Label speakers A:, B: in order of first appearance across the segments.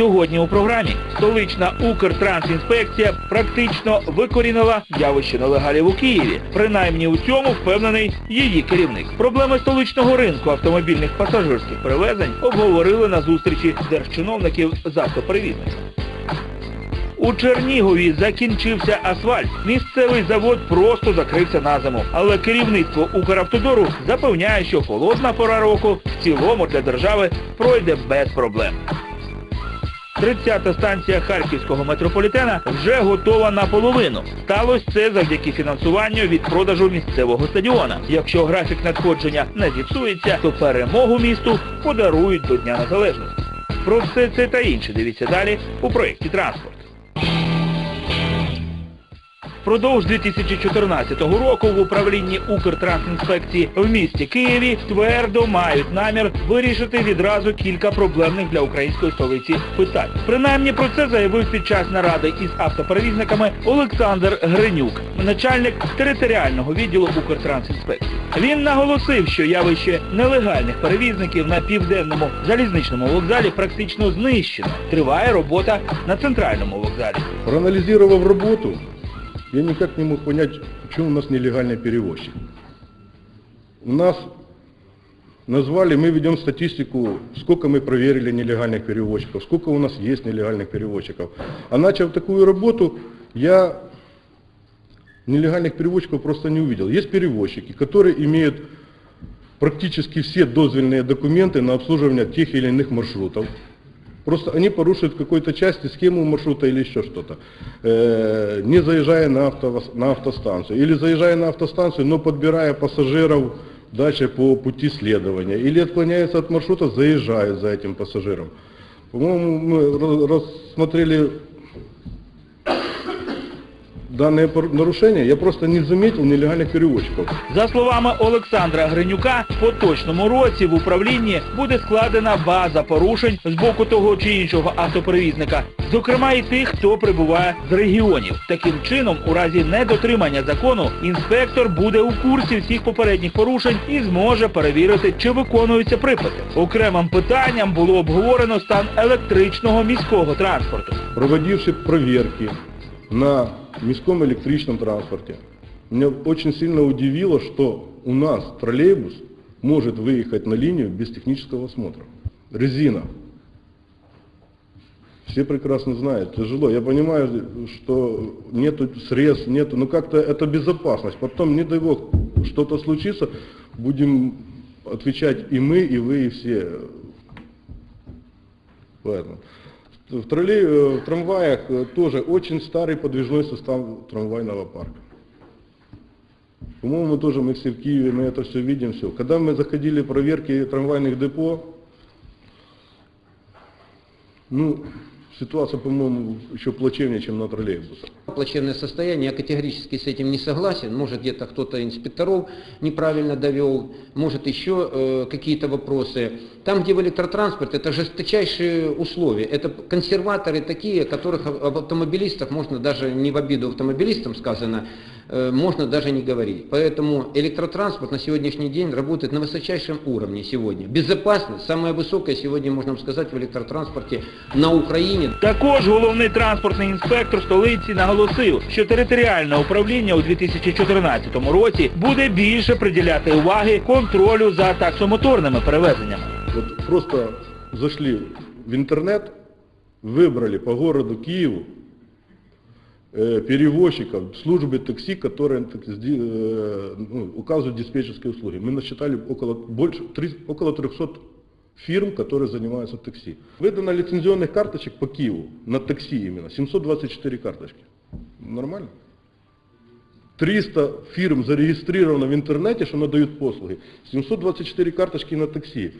A: Сьогодні у програмі столична Укртрансінспекція практично викорінила явище нелегалів у Києві. Принаймні у цьому впевнений її керівник. Проблеми столичного ринку автомобільних пасажирських перевезень обговорили на зустрічі держчиновників з автоперевізників. У Чернігові закінчився асфальт. Місцевий завод просто закрився на зиму. Але керівництво Укравтодору запевняє, що холодна пора року в цілому для держави пройде без проблем. 30-та станція Харківського метрополітена вже готова наполовину. Сталося це завдяки фінансуванню від продажу місцевого стадіона. Якщо графік надходження не зіпсується, то перемогу місту подарують до Дня Незалежності. Про все це та інше дивіться далі у проєкті «Транспорт». Впродовж 2014 року в управлінні Укртрансінспекції в місті Києві твердо мають намір вирішити відразу кілька проблемних для української столиці питань. Принаймні про це заявив під час наради із автоперевізниками Олександр Гринюк, начальник територіального відділу Укртрансінспекції. Він наголосив, що явище нелегальних перевізників на південному залізничному вокзалі практично знищено. Триває робота на центральному вокзалі.
B: Проанализировав работу, я никак не мог понять, почему у нас нелегальный перевозчик. У нас назвали, мы ведем статистику, сколько мы проверили нелегальных перевозчиков, сколько у нас есть нелегальных перевозчиков. А начав такую работу, я нелегальных перевозчиков просто не увидел. Есть перевозчики, которые имеют практически все дозвольные документы на обслуживание тех или иных маршрутов. Просто они порушают в какой-то части схему маршрута или еще что-то, Э, не заезжая на, авто, на автостанцию. Или заезжая на автостанцию, но подбирая пассажиров дальше по пути следования. Или отклоняются от маршрута, заезжают за этим пассажиром. По-моему, мы ра- рассмотрели данное пор- нарушение, я просто не заметил нелегальных перевозчиков.
A: За словами Олександра Гринюка, в поточному році в управлінні буде складена база порушень з боку того чи іншого автоперевізника, зокрема і тих, хто прибуває з регіонів. Таким чином, у разі недотримання закону, інспектор буде у курсі всіх попередніх порушень і зможе перевірити, чи виконуються приписи. Окремим питанням було обговорено стан електричного міського транспорту.
B: проводивший проверки на міськом электричном транспорте, меня очень сильно удивило, что у нас троллейбус может выехать на линию без технического осмотра. Резина. Все прекрасно знают, тяжело. Я понимаю, что нету средств, нету, но как-то это безопасность. Потом, не дай бог, что-то случится, будем отвечать и мы, и вы, и все. Поэтому. В, троллей, э, в трамваях э, тоже очень старый подвижной состав трамвайного парка. По-моему, тоже мы все в Киеве, мы это все видим, все. Когда мы заходили проверки трамвайных депо, ну, ситуация, по-моему, еще плачевнее, чем на троллейбусах.
C: Плачевное состояние, я категорически с этим не согласен. Может где-то кто-то инспекторов неправильно довел, может еще э, какие-то вопросы. Там, где в электротранспорт, это жесточайшие условия. Это консерваторы такие, которых об об автомобилистах можно даже, не в обиду автомобилистам сказано, э, можно даже не говорить. Поэтому электротранспорт на сегодняшний день работает на высочайшем уровне сегодня. Безопасность, самая высокая сегодня, можно сказать, в электротранспорте на Украине.
A: Також головний транспортний інспектор столиці наголосив, що територіальне управління у 2014 році буде більше приділяти уваги контролю за таксомоторними перевезеннями.
B: Вот просто зашли в интернет, выбрали по городу Киеву э, Перевозчиков службы такси, которые так, э, ну, указывают диспетчерские услуги. Мы насчитали около, больше, три- около 300 фирм, которые занимаются такси. Выдано лицензионных карточек по Киеву, на такси именно, 724 карточки. Нормально? 300 фирм зарегистрировано в интернете, что надают послуги. 724 карточки на такси.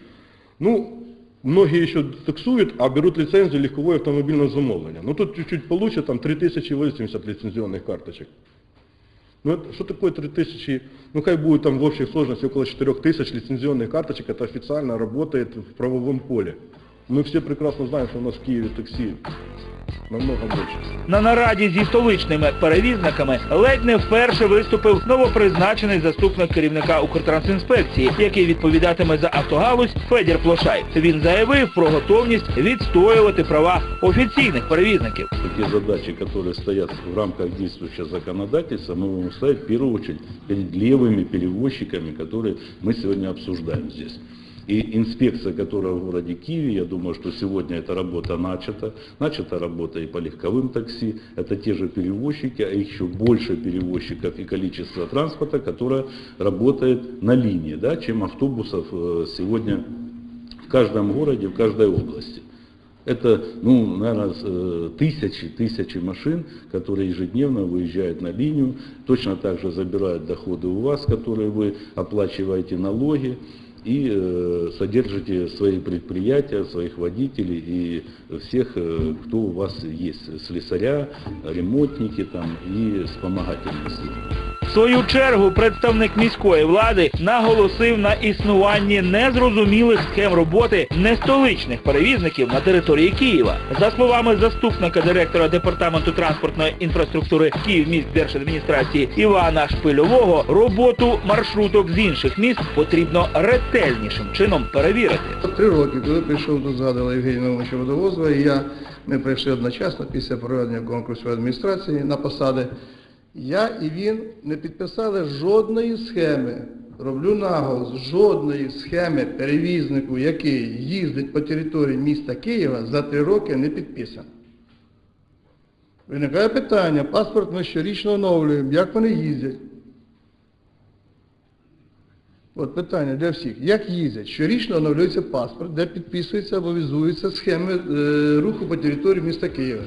B: Ну, многие еще таксуют, а берут лицензию легковое автомобильного замовления. Ну, тут чуть-чуть получат, там 3080 лицензионных карточек. Ну, это, что такое 3000? Ну, хай будет там в общей сложности около 4000 лицензионных карточек, это официально работает в правовом поле. Мы все прекрасно знаем, что у нас в Киеве такси намного больше.
A: На нараді зі столичними перевізниками ледь не вперше виступив новопризначений заступник керівника Укртрансінспекції, який відповідатиме за автогалузь Федір Плошай. Він заявив про готовність відстоювати права офіційних перевізників.
D: Те задачи, которые стоят в рамках действующего законодательства, мы будем ставить в первую очередь перед левыми перевозчиками, которые мы сегодня обсуждаем здесь. И инспекция, которая в городе Киеве, я думаю, что сегодня эта работа начата. Начата работа и по легковым такси. Это те же перевозчики, а еще больше перевозчиков и количество транспорта, которое работает на линии, да, чем автобусов э, сегодня в каждом городе, в каждой области. Это, ну, наверное, тысячи, тысячи машин, которые ежедневно выезжают на линию, точно так же забирают доходы у вас, которые вы оплачиваете налоги и э, содержите свои предприятия, своих водителей и всех, э, кто у вас есть, слесаря, ремонтники там и вспомогательные службы.
A: Свою чергу представник міської влади наголосив на існуванні незрозумілих схем роботи нестоличних перевізників на території Києва. За словами заступника директора департаменту транспортної інфраструктури Київміськдержадміністрації Івана Шпильового, роботу маршруток з інших міст потрібно ретельнішим чином перевірити.
E: Три роки, коли прийшов до згадала Євгенія Водовозова, і я, ми прийшли одночасно після проведення конкурсу адміністрації на посади. Я і він не підписали жодної схеми, роблю наголос, жодної схеми перевізнику, який їздить по території міста Києва, за три роки не підписано. Виникає питання, паспорт ми щорічно оновлюємо, як вони їздять? От питання для всіх. Як їздять? Щорічно оновлюється паспорт, де підписуються або візуються схеми е, руху по території міста Києва.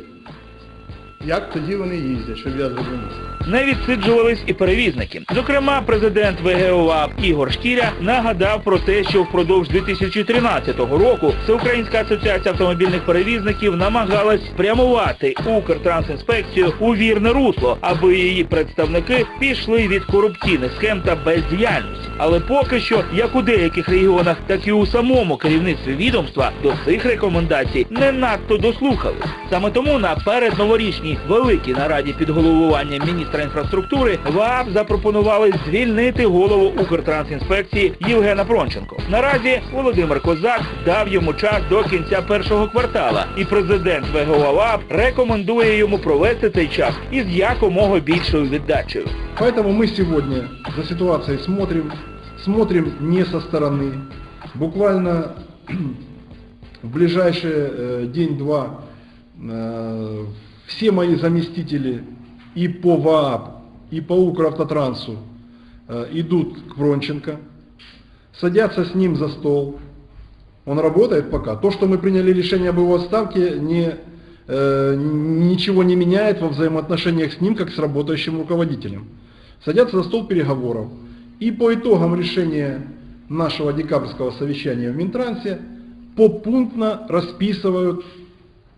E: Як тоді вони їздять, щоб я зрозумів?
A: Не відсиджувались і перевізники. Зокрема, президент ВГОА Ігор Шкіря нагадав про те, що впродовж 2013 року Всеукраїнська асоціація автомобільних перевізників намагалась спрямувати Укртрансінспекцію у вірне русло, аби її представники пішли від корупційних схем та бездіяльності. Але поки що, як у деяких регіонах, так і у самому керівництві відомства до цих рекомендацій не надто дослухали. Саме тому на передноворічній великій нараді під головуванням міністра інфраструктури ВАП запропонували звільнити голову Укртрансінспекції Євгена Пронченко. Наразі Володимир Козак дав йому час до кінця першого квартала, і президент ВГО ВАП рекомендує йому провести цей час із якомога більшою віддачею.
F: Поэтому мы сегодня за ситуацией смотрим, смотрим не со стороны. Буквально в ближайший э, день-два э, все мои заместители и по ВААП, и по Укравтотрансу э, идут к Пронченко, садятся с ним за стол. Он работает пока. То, что мы приняли решение об его отставке, не, э, ничего не меняет во взаимоотношениях с ним, как с работающим руководителем. Садятся за стол переговоров. И по итогам решения нашего декабрьского совещания в Минтрансе попунктно расписывают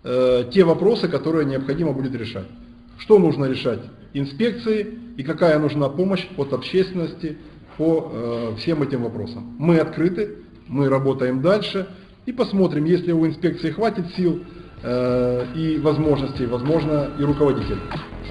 F: э, те вопросы, которые необходимо будет решать. Что нужно решать инспекции и какая нужна помощь от общественности по э, всем этим вопросам. Мы открыты, мы работаем дальше и посмотрим, если у инспекции хватит сил э, и возможностей, возможно, и руководитель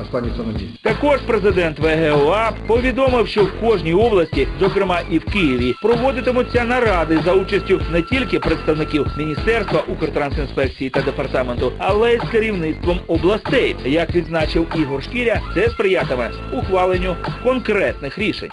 F: останется на місці.
A: Також президент ВГОА повідомив, що в кожній області, зокрема і в Києві, проводитимуться наради за участю не тільки представників Міністерства Укртрансінспекції та департаменту, але й з керівництвом областей. Як відзначив Ігор Шкіря, це сприятиме ухваленню конкретних рішень.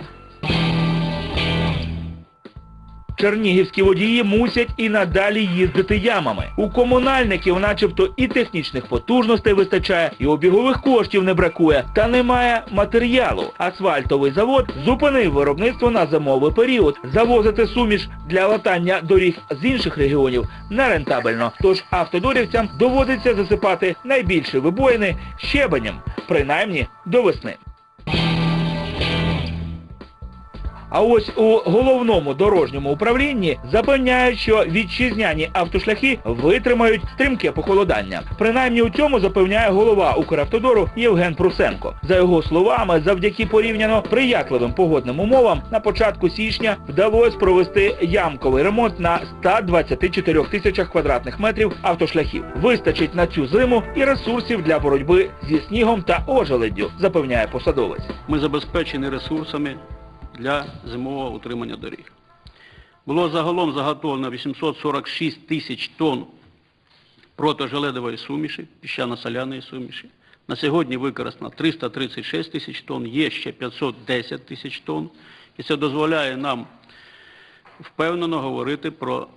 A: Чернігівські водії мусять і надалі їздити ямами. У комунальників начебто і технічних потужностей вистачає, і обігових коштів не бракує, та немає матеріалу. Асфальтовий завод зупинив виробництво на зимовий період. Завозити суміш для латання доріг з інших регіонів нерентабельно. Тож автодорівцям доводиться засипати найбільші вибоїни щебенем, принаймні до весни. А ось у головному дорожньому управлінні запевняють, що вітчизняні автошляхи витримають стрімке похолодання. Принаймні у цьому запевняє голова Укравтодору Євген Прусенко. За його словами, завдяки порівняно приятливим погодним умовам на початку січня вдалося провести ямковий ремонт на 124 тисячах квадратних метрів автошляхів. Вистачить на цю зиму і ресурсів для боротьби зі снігом та ожеледдю, запевняє посадовець.
G: ми забезпечені ресурсами для зимового утримання доріг. Було загалом заготовлено 846 тисяч тонн протижеледової суміші, піщано-соляної суміші. На сьогодні використано 336 тисяч тонн, є ще 510 тисяч тонн. І це дозволяє нам впевнено говорити про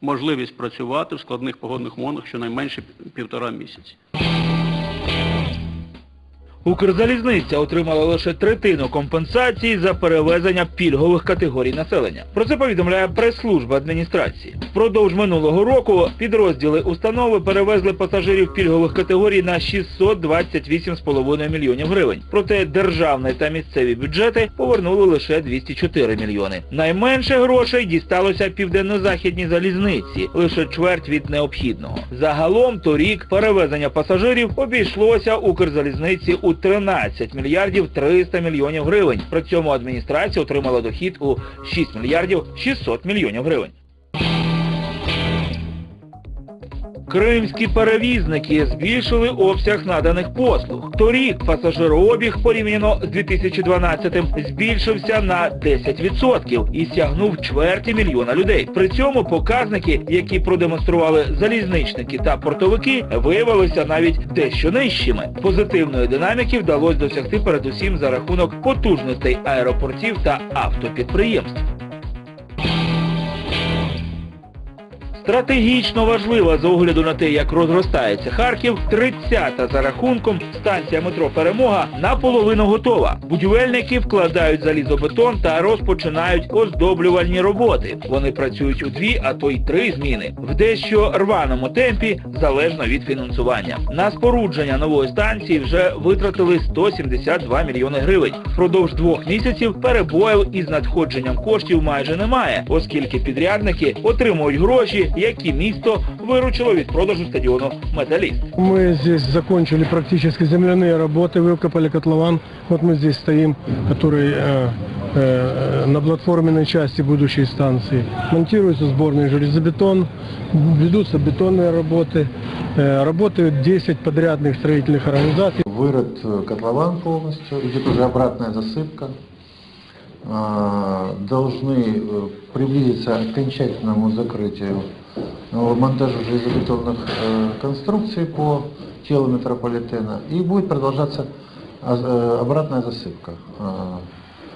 G: можливість працювати в складних погодних умовах щонайменше півтора місяці.
A: Укрзалізниця отримала лише третину компенсації за перевезення пільгових категорій населення. Про це повідомляє прес-служба адміністрації. Впродовж минулого року підрозділи установи перевезли пасажирів пільгових категорій на 628,5 мільйонів гривень. Проте державний та місцеві бюджети повернули лише 204 мільйони. Найменше грошей дісталося південно-західній залізниці, лише чверть від необхідного. Загалом торік перевезення пасажирів обійшлося Укрзалізниці у 13 мільярдів 300 мільйонів гривень. При цьому адміністрація отримала дохід у 6 мільярдів 600 мільйонів гривень. Кримські перевізники збільшили обсяг наданих послуг. Торік пасажирообіг порівняно з 2012-м збільшився на 10% і сягнув чверті мільйона людей. При цьому показники, які продемонстрували залізничники та портовики, виявилися навіть дещо нижчими. Позитивної динаміки вдалося досягти передусім за рахунок потужностей аеропортів та автопідприємств. Стратегічно важлива з огляду на те, як розростається Харків, 30-та за рахунком станція метро Перемога наполовину готова. Будівельники вкладають залізобетон та розпочинають оздоблювальні роботи. Вони працюють у дві, а то й три зміни в дещо рваному темпі, залежно від фінансування. На спорудження нової станції вже витратили 172 мільйони гривень. Впродовж двох місяців перебоїв із надходженням коштів майже немає, оскільки підрядники отримують гроші, які місто виручило від продажу стадіону Металіст.
H: Мы здесь закончили практически земляные работы, выкопали котлован. Вот мы здесь стоим, который э, э, на платформенной части будущей станции. Монтируется сборный железобетон, ведутся бетонные работы. Э, работают 10 подрядных строительных организаций.
I: Вырыт э, котлован полностью, идет уже обратная засыпка. А, Должны э, приблизиться к окончательному закрытию э, монтажу железобетонных э, конструкций по телу метрополитена. И будет продолжаться э, обратная засыпка. А,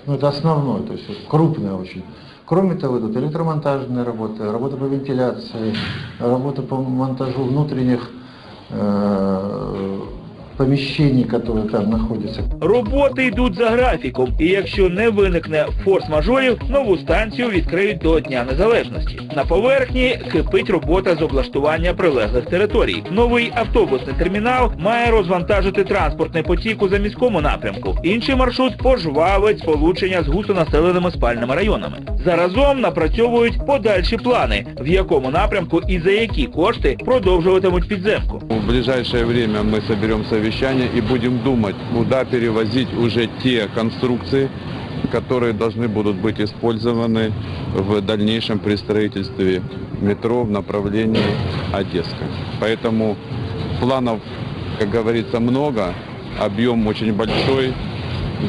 I: Ну, это основное, то есть крупная очень. Кроме того, идут электромонтажные работы, работа по вентиляции, работа по монтажу внутренних э, помещений, которые там находятся.
A: Роботи йдуть за графіком, і якщо не виникне форс-мажорів, нову станцію відкриють до Дня Незалежності. На поверхні кипить робота з облаштування прилеглих територій. Новий автобусний термінал має розвантажити транспортний потік у заміському напрямку. Інший маршрут пожвавить сполучення з густонаселеними спальними районами. Заразом напрацьовують подальші плани, в якому напрямку і за які кошти продовжуватимуть підземку.
J: В ближайшее время мы соберем совещание и будем думать, куда перевозить уже те конструкции, которые должны будут быть использованы в дальнейшем при строительстве метро в направлении Одесска. Поэтому планов, как говорится, много, объем очень большой.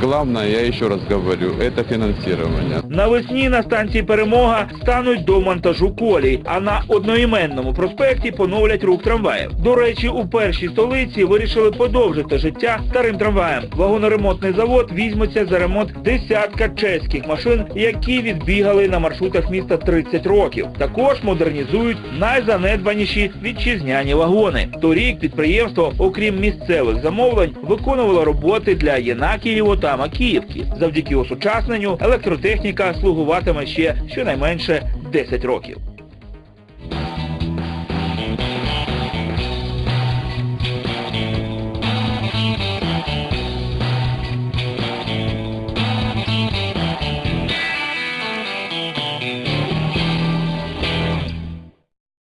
J: Главное, я еще раз говорю, это финансирование.
A: Навесні на станції Перемога стануть до монтажу колій, а на одноіменному проспекті поновлять рух трамваїв. До речі, у першій столиці вирішили подовжити життя старим трамваєм. Вагоноремонтний завод візьметься за ремонт десятка чеських машин, які відбігали на маршрутах міста 30 років. Також модернізують найзанедбаніші вітчизняні вагони. Торік підприємство, окрім місцевих замовлень, виконувало роботи для Єнакієво та Макіївки. Завдяки осучасненню електротехніка слугуватиме ще щонайменше 10 років.